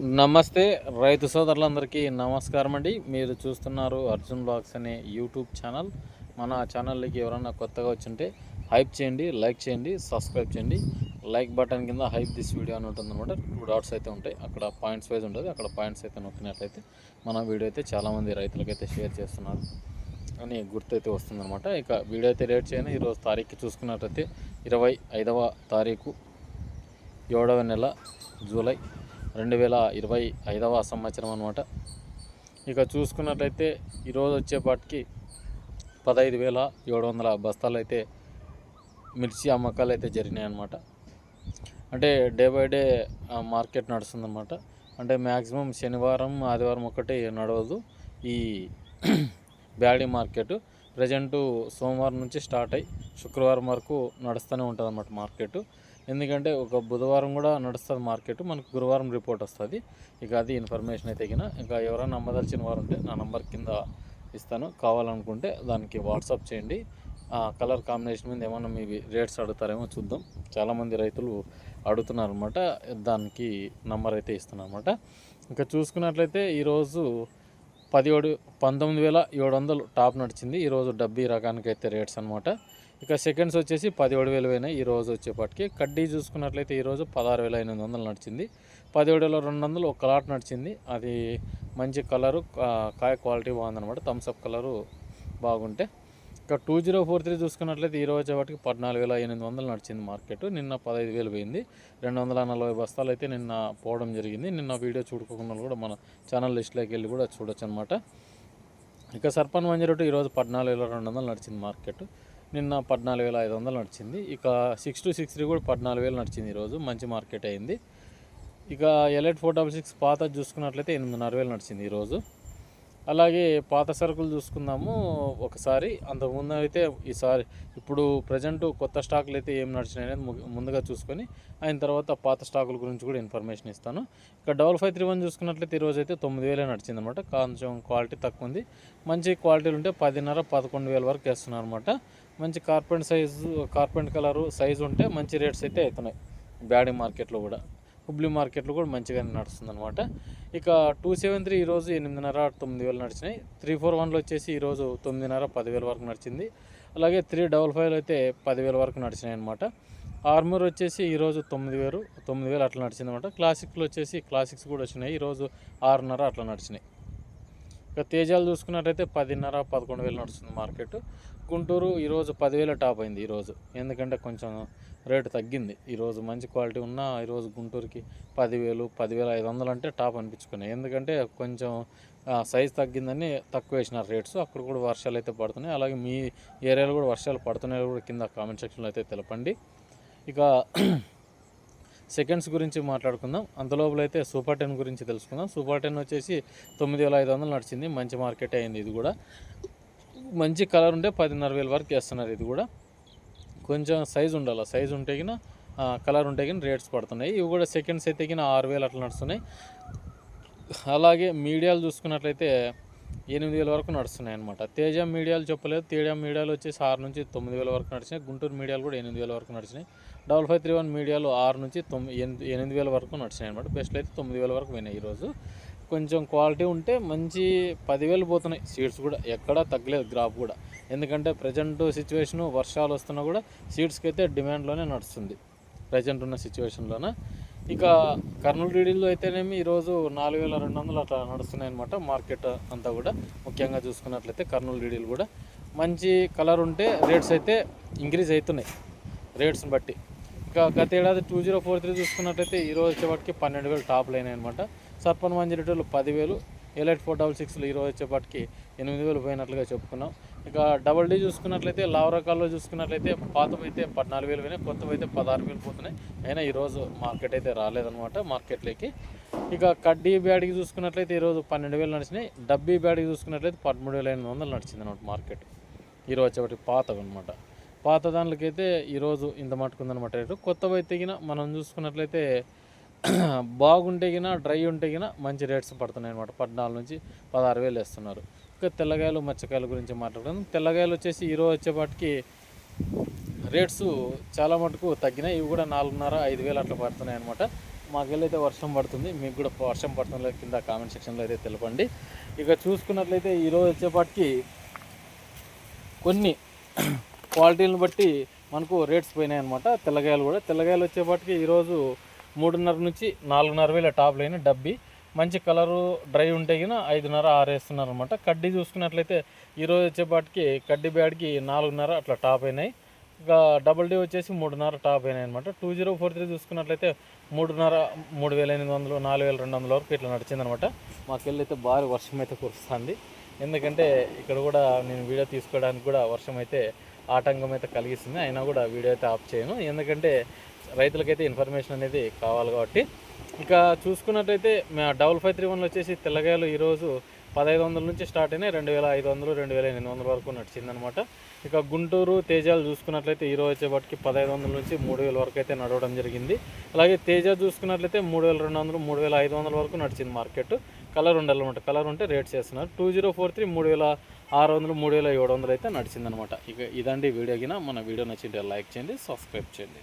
నమస్తే రైతు సోదరులందరికీ నమస్కారం అండి. మీరు చూస్తున్నారు అర్జున్ బ్లాగ్స్ అనే యూట్యూబ్ ఛానల్. మన ఛానల్కి ఎవరైనా కొత్తగా వచ్చింటే హైప్ చేయండి లైక్ చేయండి సబ్స్క్రైబ్ చేయండి. లైక్ బటన్ కింద హైప్ దిస్ వీడియో అని ఉంటుంది అనమాట టూ డాట్స్ అయితే ఉంటాయి. అక్కడ పాయింట్స్ వైజ్ ఉంటుంది. అక్కడ పాయింట్స్ అయితే నొక్కినట్లయితే మన వీడియో అయితే చాలామంది రైతులకైతే షేర్ చేస్తున్నారు అని గుర్తైతే వస్తుందన్నమాట ఇక వీడియో అయితే రేట్ చేయను ఈరోజు తారీఖు చూసుకున్నట్లయితే ఇరవై ఐదవ తారీఖు ఏడవ నెల జూలై రెండు వేల ఇరవై ఐదవ సంవత్సరం అనమాట ఇక చూసుకున్నట్లయితే ఈరోజు వచ్చేపాటికి పదహైదు వేల ఏడు వందల బస్తాలు అయితే మిర్చి అమ్మకాలు అయితే జరిగినాయి అనమాట అంటే డే బై డే మార్కెట్ నడుస్తుందన్నమాట. అంటే మ్యాక్సిమం శనివారం ఆదివారం ఒకటి నడవదు. ఈ బ్యాడీ మార్కెట్ ప్రజెంటు సోమవారం నుంచి స్టార్ట్ అయ్యి శుక్రవారం వరకు నడుస్తూనే ఉంటుంది అన్నమాట మార్కెట్. ఎందుకంటే ఒక బుధవారం కూడా నడుస్తుంది మార్కెట్ మనకు గురువారం రిపోర్ట్ వస్తుంది. ఇక అది ఇన్ఫర్మేషన్ అయితే తగిన ఇంకా ఎవరైనా నమ్మదలిచిన వారు ఉంటే నా నంబర్ కింద ఇస్తాను. కావాలనుకుంటే దానికి వాట్సాప్ చేయండి. ఆ కలర్ కాంబినేషన్ మీద ఏమైనా మీ రేట్స్ అడుగుతారేమో చూద్దాం. చాలామంది రైతులు అడుగుతున్నారు అనమాట దానికి నంబర్ అయితే ఇస్తున్నాను అనమాట ఇంకా చూసుకున్నట్లయితే ఈరోజు పదిహేడు పంతొమ్మిది వేల ఏడు వందలు టాప్ నడిచింది. ఈరోజు డబ్బీ రకానికి అయితే రేట్స్ అనమాట ఇక సెకండ్స్ వచ్చేసి పదిహేడు వేలు పోయినాయి ఈ రోజు వచ్చేపాటికి. కడ్డీ చూసుకున్నట్లయితే ఈరోజు పదహారు వేల ఎనిమిది వందలు నడిచింది. పదిహేడు వేల రెండు వందలు ఒక లాట్ నడిచింది. అది మంచి కలరు కాయ క్వాలిటీ బాగుందనమాట థమ్స్అప్ కలరు బాగుంటే. ఇక టూ జీరో ఫోర్ త్రీ చూసుకున్నట్లయితే ఈ రోజు వాటికి పద్నాలుగు వేల ఎనిమిది వందలు నడిచింది మార్కెట్. నిన్న పదహైదు వేలు పోయింది. రెండు వందల నలభై బస్తాలు అయితే నిన్న పోవడం జరిగింది. నిన్న వీడియో చూడుకోకుండా కూడా మన ఛానల్ లిస్ట్లోకి వెళ్ళి కూడా చూడొచ్చు అనమాట ఇక సర్పన్ మంజరటు ఈరోజు పద్నాలుగు వేల రెండు వందలు నడిచింది మార్కెట్. నిన్న పద్నాలుగు వేల ఐదు వందలు నడిచింది. ఇక సిక్స్ టు సిక్స్ త్రీ కూడా పద్నాలుగు వేలు నడిచింది ఈరోజు. మంచి మార్కెట్ అయింది. ఇక ఎలైట్ ఫోర్ డబల్ సిక్స్ పాత చూసుకున్నట్లయితే ఎనిమిదిన్నర వేలు నడిచింది ఈరోజు. అలాగే పాత సరుకులు చూసుకుందాము ఒకసారి. అంతకుముందు అయితే ఈసారి ఇప్పుడు ప్రజెంట్ కొత్త స్టాకులు అయితే ఏం నడిచినాయి ముందుగా చూసుకొని ఆయన తర్వాత పాత స్టాకుల గురించి కూడా ఇన్ఫర్మేషన్ ఇస్తాను. ఇక్కడ డబల్ ఫైవ్ త్రీ వన్ చూసుకున్నట్లయితే ఈరోజు అయితే తొమ్మిది వేలే నడిచింది అనమాట కొంచెం క్వాలిటీ తక్కువ ఉంది. మంచి క్వాలిటీలు ఉంటే పదిన్నర పదకొండు వేల వరకు వేస్తున్నారు అనమాట మంచి carpet size carpet colour size ఉంటే మంచి రేట్స్ అయితే అవుతున్నాయి. బ్యాడీ మార్కెట్లో కూడా. హుబ్లీ మార్కెట్లో కూడా మంచిగానే నడుస్తుంది అనమాట ఇక టూ సెవెన్ త్రీ ఈరోజు ఎనిమిదిన్నర తొమ్మిది వేలు నడిచినాయి. త్రీ ఫోర్ వన్లో వచ్చేసి ఈరోజు తొమ్మిదిన్నర పదివేల వరకు నడిచింది. అలాగే త్రీ డబల్ ఫైవ్లో అయితే పదివేల వరకు నడిచినాయి అనమాట ఆర్మూర్ వచ్చేసి ఈరోజు తొమ్మిది వేలు తొమ్మిది వేలు అట్లా నడిచింది అనమాట క్లాసిక్లు వచ్చేసి క్లాసిక్స్ కూడా వచ్చినాయి. ఈరోజు ఆరున్నర అట్లా నడిచినాయి. ఇక తేజాలు చూసుకున్నట్టయితే పదిన్నర పదకొండు వేలు నడుస్తుంది మార్కెట్. గుంటూరు ఈరోజు పదివేల టాప్ అయింది ఈరోజు. ఎందుకంటే కొంచెం రేటు తగ్గింది. ఈరోజు మంచి క్వాలిటీ ఉన్న ఈరోజు గుంటూరుకి పదివేలు పదివేల ఐదు వందలు అంటే టాప్ అనిపించుకున్నాయి. ఎందుకంటే కొంచెం సైజ్ తగ్గిందని తక్కువ వేసినారు రేట్స్. అక్కడ కూడా వర్షాలు అయితే పడుతున్నాయి. అలాగే మీ ఏరియాలో కూడా వర్షాలు పడుతున్నాయి కూడా కింద కామెంట్ సెక్షన్లో అయితే తెలపండి. ఇక సెకండ్స్ గురించి మాట్లాడుకుందాం. అంతలోపల అయితే సూపర్ టెన్ గురించి తెలుసుకుందాం. సూపర్ టెన్ వచ్చేసి తొమ్మిది వేల ఐదు వందలు నడిచింది. మంచి మార్కెట్ అయింది ఇది కూడా. మంచి కలర్ ఉంటే పదిన్నర వేల వరకు వేస్తున్నారు ఇది కూడా. కొంచెం సైజు ఉండాలి? సైజు ఉంటే గిన కలర్ ఉంటే కానీ రేట్స్ పడుతున్నాయి. ఇవి కూడా సెకండ్స్ అయితే గిన ఆరు వేలు అట్లా నడుస్తున్నాయి. అలాగే మీడియాలు చూసుకున్నట్లయితే ఎనిమిది వేల వరకు నడుస్తున్నాయి అనమాట తేజ మీడియాలు చెప్పలేదు. తేజ మీడియాలు వచ్చేసి ఆరు నుంచి తొమ్మిది వేల వరకు నడిచినాయి. గుంటూరు మీడియాలు కూడా ఎనిమిది వేల వరకు నడిచినాయి. డబల్ ఫైవ్ త్రీ వన్ మీడియాలు ఆరు నుంచి తొమ్మిది ఎనిమిది ఎనిమిది వేల వరకు నడిచినాయి అనమాట బెస్ట్లు అయితే తొమ్మిది వేల వరకు పోయినాయి ఈరోజు. కొంచెం క్వాలిటీ ఉంటే మంచి పదివేలు పోతున్నాయి సీడ్స్ కూడా. ఎక్కడా తగ్గలేదు గ్రాప్ కూడా. ఎందుకంటే ప్రజెంట్ సిచ్యువేషను వర్షాలు వస్తున్నా కూడా సీడ్స్కి అయితే డిమాండ్లోనే నడుస్తుంది. ప్రజెంట్ ఉన్న సిచ్యువేషన్లోన. ఇక కర్నూలు డీడీలో అయితేనేమి ఈరోజు నాలుగు వేల రెండు వందలు అట్లా నడుస్తున్నాయి అనమాట మార్కెట్ అంతా కూడా. ముఖ్యంగా చూసుకున్నట్లయితే కర్నూలు డీడీలు కూడా. మంచి కలర్ ఉంటే రేట్స్ అయితే ఇంక్రీజ్ అవుతున్నాయి. రేట్స్ని బట్టి. గత ఏడాది టూ జీరో ఫోర్ త్రీ చూసుకున్నట్లయితే ఈ రోజు వచ్చేపాటికి పన్నెండు వేలు టాప్ లైన్ అనమాట సర్పన్ వన్ జీరో టూలు పదివేలు ఎలైట్ ఫోర్ డబల్ సిక్స్లు ఈ రోజు వచ్చేపాటికి ఎనిమిది వేలు పోయినట్లుగా చెప్పుకున్నాం. ఇక డబల్ డీ చూసుకున్నట్లయితే లావరకాల్లో చూసుకున్నట్లయితే పాతవి అయితే పద్నాలుగు వేలు పోయినాయి కొత్తవి అయితే పదహారు వేలు పోతున్నాయి. అయినా ఈరోజు మార్కెట్ అయితే రాలేదనమాట మార్కెట్లోకి ఇక కడ్డీ బ్యాడ్కి చూసుకున్నట్లయితే ఈరోజు పన్నెండు వేలు నడిచినాయి. డబ్బీ బ్యాడ్కి చూసుకున్నట్లయితే పదమూడు వేల ఎనిమిది వందలు నడిచింది అనమాట మార్కెట్ ఈరోజు వచ్చేవాటి పాతవి అనమాట పాత దానికైతే ఈరోజు ఇంత మట్టుకుందనమాట రేటు. కొత్తవి అయితే గిన మనం చూసుకున్నట్లయితే బాగుంటే గిన డ్రై ఉంటే గిన మంచి రేట్స్ పడుతున్నాయి అనమాట పద్నాలుగు నుంచి పదహారు వేలు వేస్తున్నారు. ఇంకా తెల్లగాయలు మచ్చకాయల గురించి మాట్లాడుకుందాం. తెల్లగాయలు వచ్చేసి ఈరోజు వచ్చేపాటికి రేట్స్ చాలా మటుకు తగ్గినాయి. ఇవి కూడా నాలుగున్నర ఐదు వేలు అట్లా పడుతున్నాయి అనమాట మాకెళ్ళైతే వర్షం పడుతుంది. మీకు కూడా వర్షం పడుతుందో కింద కామెంట్ సెక్షన్లో అయితే తెలపండి. ఇక చూసుకున్నట్లయితే ఈరోజు వచ్చేపాటికి కొన్ని క్వాలిటీని బట్టి మనకు రేట్స్ పోయినాయి అనమాట తెల్లగాయలు కూడా. తెల్లగాయలు వచ్చేపాటికి ఈరోజు మూడున్నర నుంచి నాలుగున్నర వేల టాప్ లైన్ డబ్బి. మంచి కలరు డ్రై ఉంటే గిన ఐదున్నర ఆరు వేస్తున్నారు అనమాట కడ్డీ చూసుకున్నట్లయితే ఈరోజు వచ్చేపాటికి కడ్డీ బ్యాడ్కి నాలుగున్నర అట్లా టాప్ అయినాయి. ఇక డబుల్ డీ వచ్చేసి మూడున్నర టాప్ అయినాయి అనమాట టూ జీరో ఫోర్ త్రీ చూసుకున్నట్లయితే మూడున్నర మూడు వేల ఎనిమిది వందలు నాలుగు వేల రెండు వందల వరకు ఇట్లా నడిచిందనమాట మాకెళ్ళి అయితే భారీ వర్షం అయితే కురుస్తుంది. ఎందుకంటే ఇక్కడ కూడా నేను వీడియో తీసుకోవడానికి కూడా వర్షం అయితే ఆటంకం అయితే కలిగిస్తుంది. అయినా కూడా వీడియో అయితే ఆఫ్ చేయను. ఎందుకంటే రైతులకైతే ఇన్ఫర్మేషన్ అనేది కావాలి కాబట్టి. ఇక చూసుకున్నట్టయితే డబల్ ఫైవ్ త్రీ వన్లో వచ్చేసి తెల్లగాయలు ఈరోజు పదహైదు వందల నుంచి స్టార్ట్ అయినాయి. రెండు వేల ఐదు వందలు రెండు వేల ఎనిమిది వందల వరకు నడిచిందనమాట. ఇక గుంటూరు తేజాలు చూసుకున్నట్లయితే ఈరోజు వచ్చేపటికి పదహైదు వందల నుంచి మూడు వేల వరకు అయితే నడవడం జరిగింది. అలాగే తేజ చూసుకున్నట్లయితే మూడు వేల రెండు వందలు మూడు వేల ఐదు వందల వరకు నడిచింది మార్కెట్. కలర్ ఉండాలన్నమాట. కలర్ ఉంటే రేట్ చేస్తున్నారు. టూ జీరో ఫోర్ త్రీ మూడు వేల ఆరు వందలు మూడు వేల ఏడు వందలు అయితే నడిచిందనమాట. ఇక ఇదండి వీడియో కింద. మన వీడియో నచ్చింటే లైక్ చేయండి సబ్స్క్రైబ్ చేయండి.